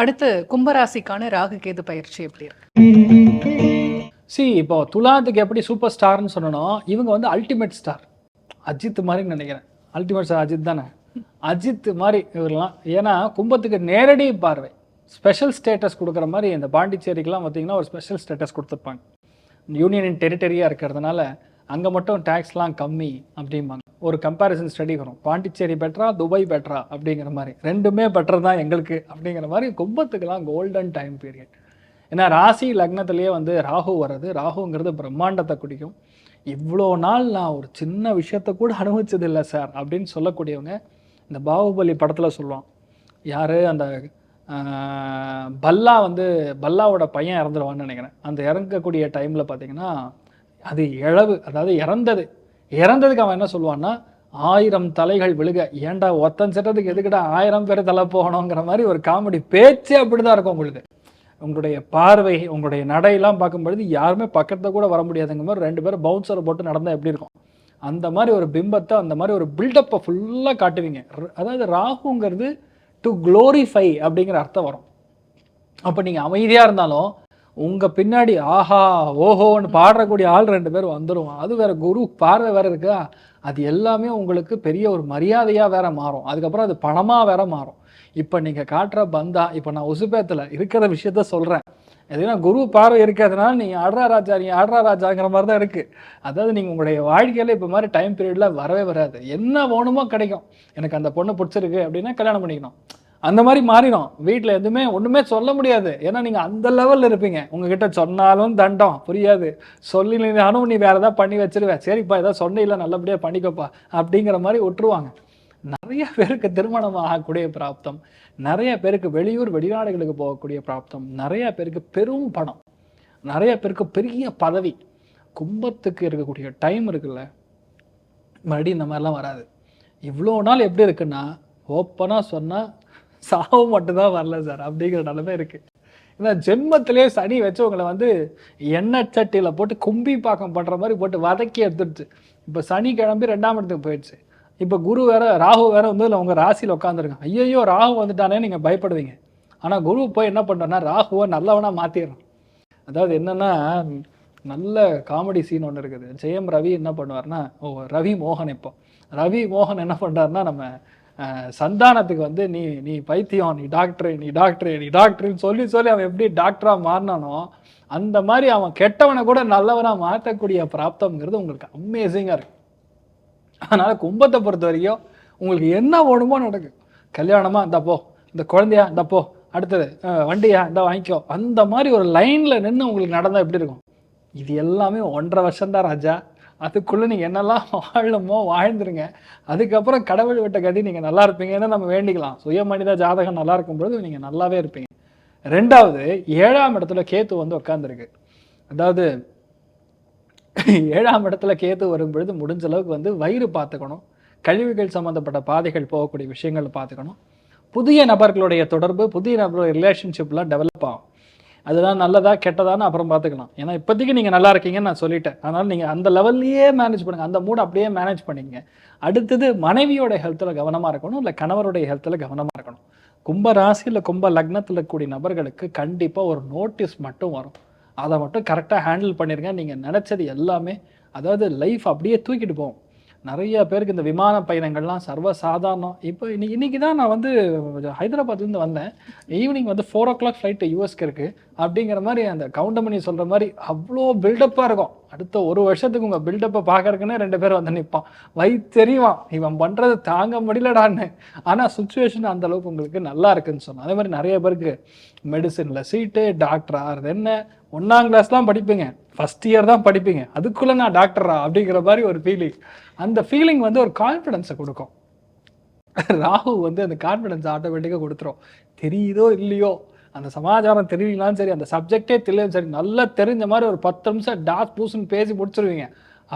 அடுத்து கும்பராசிக்கான ராகு கேது பயிற்சி எப்படி இருக்கு? சி இப்போ துலாத்துக்கு எப்படி சூப்பர் ஸ்டார்னு சொன்னோம் இவங்க வந்து அல்டிமேட் ஸ்டார் அஜித் மாதிரி நினைக்கிறேன். அல்டிமேட் ஸ்டார் அஜித் தானே? அஜித் மாதிரி இவரெல்லாம் ஏன்னா கும்பத்துக்கு நேரடி பார்வை. ஸ்பெஷல் ஸ்டேட்டஸ் கொடுக்குற மாதிரி இந்த பாண்டிச்சேரிக்கெலாம் பார்த்தீங்கன்னா ஒரு ஸ்பெஷல் ஸ்டேட்டஸ் கொடுத்துருப்பாங்க. யூனியன் டெரிட்டரியாக இருக்கிறதுனால அங்கே மட்டும் டேக்ஸ்லாம் கம்மி அப்படிம்பாங்க. ஒரு கம்பேரிசன் ஸ்டடி வரும். பாண்டிச்சேரி பெட்டரா துபாய் பெட்டரா அப்படிங்கிற மாதிரி. ரெண்டுமே பெட்டர் தான் எங்களுக்கு அப்படிங்கிற மாதிரி கும்பத்துக்கெல்லாம் கோல்டன் டைம் பீரியட் ஏன்னா ராசி லக்னத்திலேயே வந்து ராகு வர்றது ராகுங்கிறது பிரம்மாண்டத்தை குடிக்கும். இவ்வளோ நாள் நான் ஒரு சின்ன விஷயத்த கூட அனுபவிச்சதில்லை சார் அப்படின்னு சொல்லக்கூடியவங்க இந்த பாகுபலி படத்தில் சொல்லுவான். யார்? அந்த பல்லா வந்து பல்லாவோட பையன் இறந்துருவான்னு நினைக்கிறேன். அந்த இறங்கக்கூடிய டைமில் பார்த்தீங்கன்னா அது இழவு அதாவது இறந்தது. இறந்ததுக்கு அவன் என்ன சொல்லுவான்னா ஆயிரம் தலைகள் விழுக. ஏன்டா ஒத்தன் செட்டதுக்கு எதுக்கிட்ட ஆயிரம் பேர் தலை போகணுங்கிற மாதிரி ஒரு காமெடி பேச்சே அப்படிதான் இருக்கும் உங்களுக்கு. உங்களுடைய பார்வை உங்களுடைய நடையெல்லாம் பார்க்கும்பொழுது யாருமே பக்கத்தில் கூட வர முடியாதுங்க மாதிரி ரெண்டு பேரும் பவுன்சரை போட்டு நடந்தால் எப்படி இருக்கும்? அந்த மாதிரி ஒரு பிம்பத்தை அந்த மாதிரி ஒரு பில்டப்பை ஃபுல்லாக காட்டுவீங்க. அதாவது ராகுங்கிறது டு க்ளோரிஃபை அப்படிங்கிற அர்த்தம் வரும். அப்போ நீங்கள் அமைதியாக இருந்தாலும் உங்கள் பின்னாடி ஆஹா ஓஹோன்னு பாடுறக்கூடிய ஆள் ரெண்டு பேர் வந்துடுவான் அது வேற குரு பார்வை வேற இருக்கா? அது எல்லாமே உங்களுக்கு பெரிய ஒரு மரியாதையாக வேற மாறும். அதுக்கப்புறம் அது பணமாக வேற மாறும். இப்போ நீங்கள் காட்டுற பந்தா இப்போ நான் உசுபேத்தில் இருக்கிற விஷயத்த சொல்கிறேன் எதுனா குரு பார்வை இருக்கிறதுனால நீங்கள் ஆடுறா ராஜா நீ ஆடுறா ராஜாங்கிற மாதிரி தான் இருக்குது அதாவது நீங்கள் உங்களுடைய வாழ்க்கையில் இப்போ மாதிரி டைம் பீரியடில் வரவே வராது. என்ன வேணுமோ கிடைக்கும். எனக்கு அந்த பொண்ணு பிடிச்சிருக்கு அப்படின்னா கல்யாணம் பண்ணிக்கணும். அந்த மாதிரி மாறிடும். வீட்டில் எதுவுமே ஒன்றுமே சொல்ல முடியாது. ஏன்னா நீங்கள் அந்த லெவலில் இருப்பீங்க. உங்ககிட்ட சொன்னாலும் தண்டம். புரியாது. சொல்லினாலும் நீ வேறு ஏதாவது பண்ணி வச்சிருவேன் சரிப்பா ஏதாவது சொன்ன நல்லபடியாக பண்ணிக்கப்பா அப்படிங்கிற மாதிரி விட்டுருவாங்க. நிறைய பேருக்கு திருமணம் ஆகக்கூடிய பிராப்தம். நிறைய பேருக்கு வெளியூர் வெளிநாடுகளுக்கு போகக்கூடிய பிராப்தம். நிறைய பேருக்கு பெரும் பணம். நிறைய பேருக்கு பெரிய பதவி. கும்பத்துக்கு இருக்கக்கூடிய டைம் இருக்குல்ல. மறுபடியும் இந்த மாதிரிலாம் வராது. இவ்வளோ நாள் எப்படி இருக்குன்னா ஓப்பனாக சொன்னால் சாவு மட்டும்தான் வரல சார் அப்படிங்கிற நிலைமை இருக்குது ஏன்னா ஜென்மத்திலே சனி வச்சு உங்களை வந்து எண்ணெய் சட்டியில் போட்டு கும்பி பாக்கம் பண்ணுற மாதிரி போட்டு வதக்கி எடுத்துடுச்சு. இப்போ சனி கிளம்பி ரெண்டாம் இடத்துக்கு போயிடுச்சு. இப்போ குரு வேற ராகு வேற வந்து உங்கள் ராசியில் உட்காந்துருக்கோம் ஐயோ ராகு வந்துட்டானே நீங்கள் பயப்படுவீங்க. ஆனால் குரு போய் என்ன பண்ணுறோன்னா ராகுவை நல்லவனாக மாற்றிடுறோம் அதாவது என்னன்னா நல்ல காமெடி சீன் ஒன்று இருக்குது. ஜெயம் ரவி என்ன பண்ணுவார்னா ஓ ரவி மோகன் இப்போ. ரவி மோகன் என்ன பண்ணுறாருன்னா நம்ம சந்தானத்துக்கு வந்து நீ நீ பைத்தியம் நீ டாக்டரு நீ டாக்டரு நீ டாக்டருன்னு சொல்லி சொல்லி அவன் எப்படி டாக்டராக மாறினானோ அந்த மாதிரி அவன் கெட்டவனை கூட நல்லவனாக மாற்றக்கூடிய பிராப்தம்ங்கிறது உங்களுக்கு அமேசிங்காக இருக்கு. அதனால் கும்பத்தை பொறுத்த வரைக்கும் உங்களுக்கு என்ன வேணுமோ நடக்கும் கல்யாணமா இந்த போ. இந்த குழந்தையா இந்த போ. அடுத்தது வண்டியா இந்த வாங்கிக்கோ. அந்த மாதிரி ஒரு லைனில் நின்று உங்களுக்கு நடந்தால் எப்படி இருக்கும்? இது எல்லாமே ஒன்றரை வருஷம்தான் ராஜா. அதுக்குள்ளே நீங்கள் என்னெல்லாம் வாழணுமோ வாழ்ந்துருங்க. அதுக்கப்புறம் கடவுள் விட்ட கதி நீங்கள் நல்லா இருப்பீங்கன்னு நம்ம வேண்டிக்கலாம். சுய மனித ஜாதகம் நல்லா இருக்கும் பொழுது நீங்கள் நல்லாவே இருப்பீங்க. ரெண்டாவது ஏழாம் இடத்துல கேத்து வந்து உட்காந்துருக்கு அதாவது ஏழாம் இடத்துல கேத்து வரும் பொழுது முடிஞ்ச அளவுக்கு வந்து வயிறு பார்த்துக்கணும். கழிவுகள் சம்மந்தப்பட்ட பாதைகள் போகக்கூடிய விஷயங்கள் பார்த்துக்கணும். புதிய நபர்களுடைய தொடர்பு புதிய நபர்களுடைய ரிலேஷன்ஷிப்லாம் டெவலப் ஆகும். அதுதான் நல்லதா கெட்டதான்னு அப்புறம் பார்த்துக்கலாம். ஏன்னா இப்போதைக்கு நீங்கள் நல்லா இருக்கீங்கன்னு நான் சொல்லிட்டேன். அதனால் நீங்கள் அந்த லெவல்லையே மேனேஜ் பண்ணுங்கள் அந்த மூட் அப்படியே மேனேஜ் பண்ணிங்க அடுத்தது மனைவியோட ஹெல்த்தில் கவனமாக இருக்கணும் இல்லை கணவருடைய ஹெல்த்தில் கவனமாக இருக்கணும். கும்ப ராசியில் கும்ப லக்னத்தில் இருக்கக்கூடிய நபர்களுக்கு கண்டிப்பாக ஒரு நோட்டீஸ் மட்டும் வரும். அதை மட்டும் கரெக்டாக ஹேண்டில் பண்ணிடுங்க நீங்கள் நினச்சது எல்லாமே அதாவது லைஃப் அப்படியே தூக்கிட்டு போவோம் நிறைய பேருக்கு இந்த விமான பயணங்கள்லாம் சர்வ சாதாரணம் இப்போ இன்னைக்கு இன்னைக்கு தான் நான் வந்து ஹைதராபாத்லேருந்து வந்தேன். ஈவினிங் வந்து ஃபோர் ஓ கிளாக் ஃப்ளைட்டு யூஎஸ்க்கு இருக்குது அப்படிங்கிற மாதிரி அந்த கவுண்டமணி சொல்கிற மாதிரி அவ்வளோ பில்டப்பாக இருக்கும். அடுத்த ஒரு வருஷத்துக்கு உங்கள் பில்டப்பை பார்க்கறக்குன்னே ரெண்டு பேர் வந்து நிற்பான் வயிற்றெறிவான் இவன் பண்ணுறது தாங்க முடியலடான்னு. ஆனால் சுச்சுவேஷன் அந்த அளவுக்கு உங்களுக்கு நல்லா இருக்குன்னு சொன்னோம் அதே மாதிரி நிறைய பேருக்கு மெடிசனில் சீட்டு டாக்டர் ஆகிறது என்ன? ஒன்றாம் கிளாஸ் தான் படிப்பீங்க. ஃபஸ்ட் இயர் தான் படிப்பீங்க. அதுக்குள்ளே நான் டாக்டரா அப்படிங்கிற மாதிரி ஒரு ஃபீலிங் அந்த ஃபீலிங் வந்து ஒரு கான்ஃபிடென்ஸை கொடுக்கும். ராகு வந்து அந்த கான்ஃபிடென்ஸ் ஆட்டோமேட்டிக்காக கொடுத்துரும். தெரியுதோ இல்லையோ? அந்த சமாச்சாரம் தெரியலாம் சரி அந்த சப்ஜெக்டே தெரியலும் சரி நல்லா தெரிஞ்ச மாதிரி ஒரு பத்து நிமிஷம் டாஸ் பூசுன்னு பேசி முடிச்சிருவீங்க.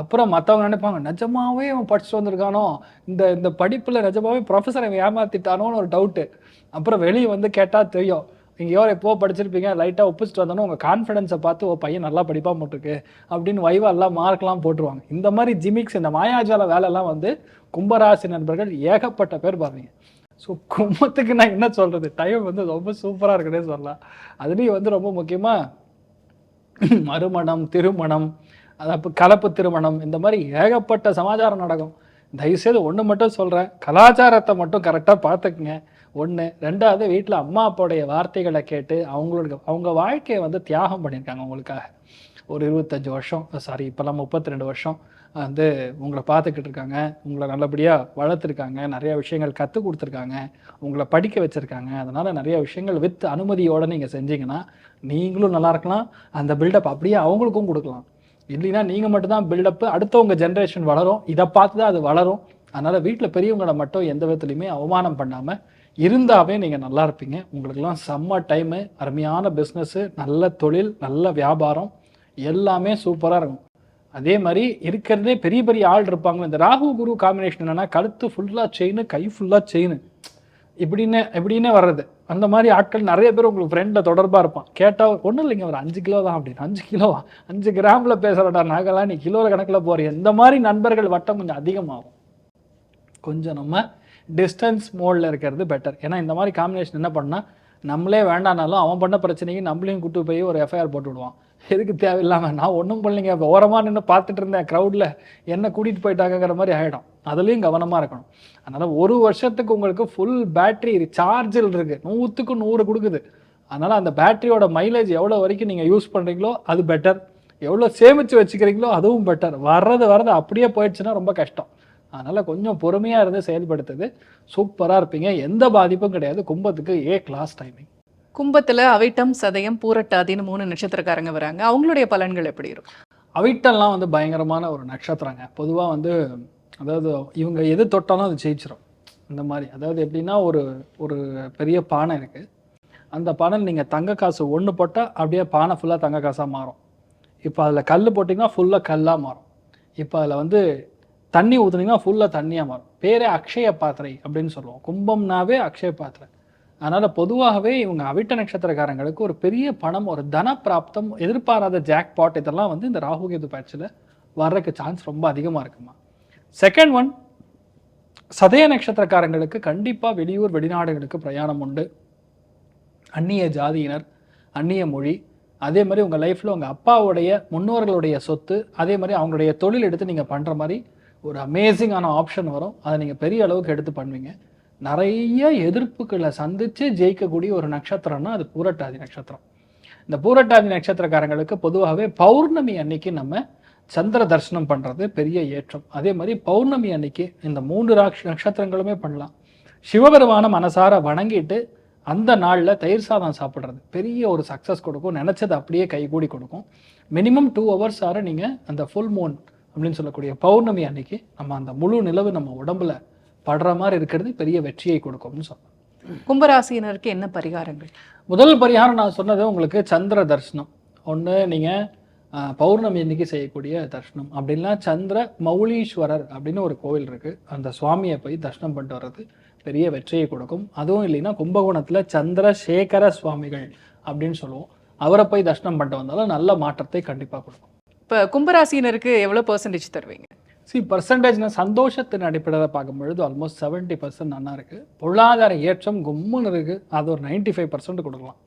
அப்புறம் மற்றவங்க நினைப்பாங்க நிஜமாவே அவன் படிச்சுட்டு வந்திருக்கானோ? இந்த இந்த படிப்பில் நிஜமாவே ப்ரொஃபஸர் அவன் ஏமாத்திட்டானோன்னு ஒரு டவுட்டு அப்புறம் வெளியே வந்து கேட்டால் தெரியும். நீங்கள் எவ்வளோ எப்போ படிச்சிருப்பீங்க? லைட்டாக ஒப்பிச்சிட்டு வந்தோன்னா உங்கள் கான்ஃபிடன்ஸை பார்த்து ஓ பையன் நல்லா படிப்பாக போட்டிருக்கு அப்படின்னு வைவா எல்லாம் மார்க்லாம் போட்டுருவாங்க. இந்த மாதிரி ஜிமிக்ஸ் இந்த மாயாஜால வேலைலாம் வந்து கும்பராசி நண்பர்கள் ஏகப்பட்ட பேர் பாருங்க. ஸோ கும்பத்துக்கு நான் என்ன சொல்கிறது டைம் வந்து ரொம்ப சூப்பராக இருக்குன்னே சொல்லலாம். அதுலேயும் வந்து ரொம்ப முக்கியமாக மறுமணம் திருமணம் அது அப்போ கலப்பு திருமணம் இந்த மாதிரி ஏகப்பட்ட சமாச்சாரம் நடக்கும். தயவுசெய்து ஒன்று மட்டும் சொல்கிறேன் கலாச்சாரத்தை மட்டும் கரெக்டாக பார்த்துக்குங்க. ஒன்று ரெண்டாவது வீட்டில் அம்மா அப்பாவுடைய வார்த்தைகளை கேட்டு அவங்களோட அவங்க வாழ்க்கையை வந்து தியாகம் பண்ணியிருக்காங்க உங்களுக்காக. ஒரு இருபத்தஞ்சு வருஷம் சாரி இப்போல்லாம் முப்பத்தி ரெண்டு வருஷம் வந்து உங்களை பார்த்துக்கிட்டு இருக்காங்க. உங்களை நல்லபடியாக வளர்த்துருக்காங்க. நிறையா விஷயங்கள் கற்றுக் கொடுத்துருக்காங்க. உங்களை படிக்க வச்சுருக்காங்க. அதனால் நிறைய விஷயங்கள் வித் அனுமதியோடு நீங்கள் செஞ்சீங்கன்னா நீங்களும் நல்லா இருக்கலாம். அந்த பில்டப் அப்படியே அவங்களுக்கும் கொடுக்கலாம். இல்லைன்னா நீங்கள் மட்டும்தான் பில்டப்பு அடுத்தவங்க ஜென்ரேஷன் வளரும். இதை பார்த்து தான் அது வளரும். அதனால் வீட்டில் பெரியவங்களை மட்டும் எந்த விதத்துலையுமே அவமானம் பண்ணாமல் இருந்தாவே நீங்கள் நல்லா இருப்பீங்க. உங்களுக்கெல்லாம் செம்ம டைமு அருமையான பிஸ்னஸ்ஸு நல்ல தொழில் நல்ல வியாபாரம் எல்லாமே சூப்பராக இருக்கும். அதே மாதிரி இருக்கிறதே பெரிய பெரிய ஆள் இருப்பாங்க. இந்த ராகு குரு காம்பினேஷன் என்னென்னா கழுத்து ஃபுல்லாக செயின் கை ஃபுல்லாக செயின் இப்படின்னு இப்படின்னு வர்றது. அந்த மாதிரி ஆட்கள் நிறைய பேர் உங்களுக்கு ஃப்ரெண்டில் தொடர்பாக இருப்பான். கேட்டால் ஒன்றும் இல்லைங்க ஒரு அஞ்சு கிலோ தான் அப்படின்னு. அஞ்சு கிலோ? அஞ்சு கிராமில் பேசுகிறடா நகைலாம் நீ கிலோ கணக்கில் போகிற இந்த மாதிரி நண்பர்கள் வட்டம் கொஞ்சம் அதிகமாகும். கொஞ்சம் நம்ம டிஸ்டன்ஸ் மோடில் இருக்கிறது பெட்டர் ஏன்னா இந்த மாதிரி காம்பினேஷன் என்ன பண்ணால் நம்மளே வேண்டானாலும் அவன் பண்ண பிரச்சனைக்கு நம்மளையும் கூட்டு போய் ஒரு எஃப்ஐஆர் போட்டு விடுவான். எதுக்கு தேவையில்லாமல் நான் ஒன்றும் பண்ணலைங்க. ஓரமாக நின்று பார்த்துட்டு இருந்தேன் க்ரௌடில் என்ன கூட்டிகிட்டு போயிட்டாங்கங்கிற மாதிரி ஆகிடும் அதுலேயும் கவனமாக இருக்கணும். அதனால் ஒரு வருஷத்துக்கு உங்களுக்கு ஃபுல் பேட்டரி சார்ஜில் இருக்குது நூற்றுக்கு நூறு கொடுக்குது. அதனால் அந்த பேட்டரியோட மைலேஜ் எவ்வளோ வரைக்கும் நீங்கள் யூஸ் பண்ணுறீங்களோ அது பெட்டர் எவ்வளோ சேமித்து வச்சுக்கிறீங்களோ அதுவும் பெட்டர் வர்றது வர்றது அப்படியே போயிடுச்சுன்னா ரொம்ப கஷ்டம். அதனால் கொஞ்சம் பொறுமையாக இருந்து செயல்படுத்துது சூப்பராக இருப்பீங்க. எந்த பாதிப்பும் கிடையாது. கும்பத்துக்கு ஏ கிளாஸ் டைமிங் கும்பத்துல அவிட்டம் சதயம் பூரட்டாதின்னு மூணு நட்சத்திரக்காரங்க வராங்க. அவங்களுடைய பலன்கள் எப்படி இருக்கும்? அவிட்டெல்லாம் வந்து பயங்கரமான ஒரு நட்சத்திரங்க. பொதுவாக வந்து அதாவது இவங்க எது தொட்டாலும் அது ஜெயிச்சிரும். இந்த மாதிரி. அதாவது எப்படின்னா ஒரு ஒரு பெரிய பானை இருக்குது அந்த பானையில் நீங்கள் தங்க காசு ஒன்று போட்டால் அப்படியே பானை ஃபுல்லாக தங்க காசாக மாறும். இப்போ அதில் கல் போட்டிங்கன்னா ஃபுல்லாக கல்லாக மாறும். இப்போ அதில் வந்து தண்ணி ஊற்றுனீங்கன்னா ஃபுல்லாக தண்ணியாக மாறும். பேரே அக்ஷய பாத்திரை அப்படின்னு சொல்லுவோம். கும்பம்னாவே அக்ஷய பாத்திரை. அதனால் பொதுவாகவே இவங்க அவிட்ட நட்சத்திரக்காரங்களுக்கு ஒரு பெரிய பணம் ஒரு தன பிராப்தம் எதிர்பாராத ஜாக்பாட் இதெல்லாம் வந்து இந்த ராகு கேது பயிற்சியில் வர்றதுக்கு சான்ஸ் ரொம்ப அதிகமாக இருக்குமா? செகண்ட் ஒன் சதய நட்சத்திரக்காரங்களுக்கு கண்டிப்பாக வெளியூர் வெளிநாடுகளுக்கு பிரயாணம் உண்டு. அந்நிய ஜாதியினர் அந்நிய மொழி அதே மாதிரி உங்கள் லைஃப்பில் உங்கள் அப்பாவுடைய முன்னோர்களுடைய சொத்து அதே மாதிரி அவங்களுடைய தொழில் எடுத்து நீங்கள் பண்ணுற மாதிரி ஒரு அமேசிங்கான ஆப்ஷன் வரும். அதை நீங்கள் பெரிய அளவுக்கு எடுத்து பண்ணுவீங்க. நிறைய எதிர்ப்புகளை சந்தித்து ஜெயிக்கக்கூடிய ஒரு நட்சத்திரம்னா அது பூரட்டாதி நட்சத்திரம். இந்த பூரட்டாதி நட்சத்திரக்காரங்களுக்கு பொதுவாகவே பௌர்ணமி அன்னைக்கு நம்ம சந்திர தரிசனம் பண்ணுறது பெரிய ஏற்றம். அதே மாதிரி பௌர்ணமி அன்னைக்கு இந்த மூன்று ராக்ஷ நட்சத்திரங்களுமே பண்ணலாம். சிவபெருமான மனசார வணங்கிட்டு அந்த நாளில் தயிர் சாதம் சாப்பிட்றது பெரிய ஒரு சக்ஸஸ் கொடுக்கும். நினச்சது அப்படியே கைகூடி கொடுக்கும். மினிமம் டூ ஹவர்ஸ் ஆற நீங்கள் அந்த ஃபுல் மூன் அப்படின்னு சொல்லக்கூடிய பௌர்ணமி அன்னைக்கு நம்ம அந்த முழு நிலவு நம்ம உடம்புல படுற மாதிரி இருக்கிறது பெரிய வெற்றியை கொடுக்கும்னு சொல்லலாம். கும்பராசியினருக்கு என்ன பரிகாரங்கள்? முதல் பரிகாரம் நான் சொன்னது உங்களுக்கு சந்திர தரிசனம். ஒன்று நீங்கள் பௌர்ணமி அன்னைக்கு செய்யக்கூடிய தரிசனம். அப்படின்னா சந்திர மௌலீஸ்வரர் அப்படின்னு ஒரு கோவில் இருக்குது அந்த சுவாமியை போய் தரிசனம் பண்ணிட்டு வர்றது பெரிய வெற்றியை கொடுக்கும். அதுவும் இல்லைன்னா கும்பகோணத்தில் சந்திரசேகர சுவாமிகள் அப்படின்னு சொல்லுவோம். அவரை போய் தரிசனம் பண்ணிட்டு வந்தாலும் நல்ல மாற்றத்தை கண்டிப்பாக கொடுக்கும். இப்போ கும்பராசினருக்கு எவ்வளோ பர்சன்டேஜ் தருவீங்க? சி பர்சன்டேஜ்னா சந்தோஷத்தின் அடிப்படையில் பார்க்கும்பொழுது ஆல்மோஸ்ட் செவன்ட்டி பர்சன்ட் நல்லா இருக்குது பொருளாதார ஏற்றம் கும்முன்னு இருக்குது அது ஒரு நைன்ட்டி ஃபைவ் பர்சன்ட் கொடுக்கலாம்.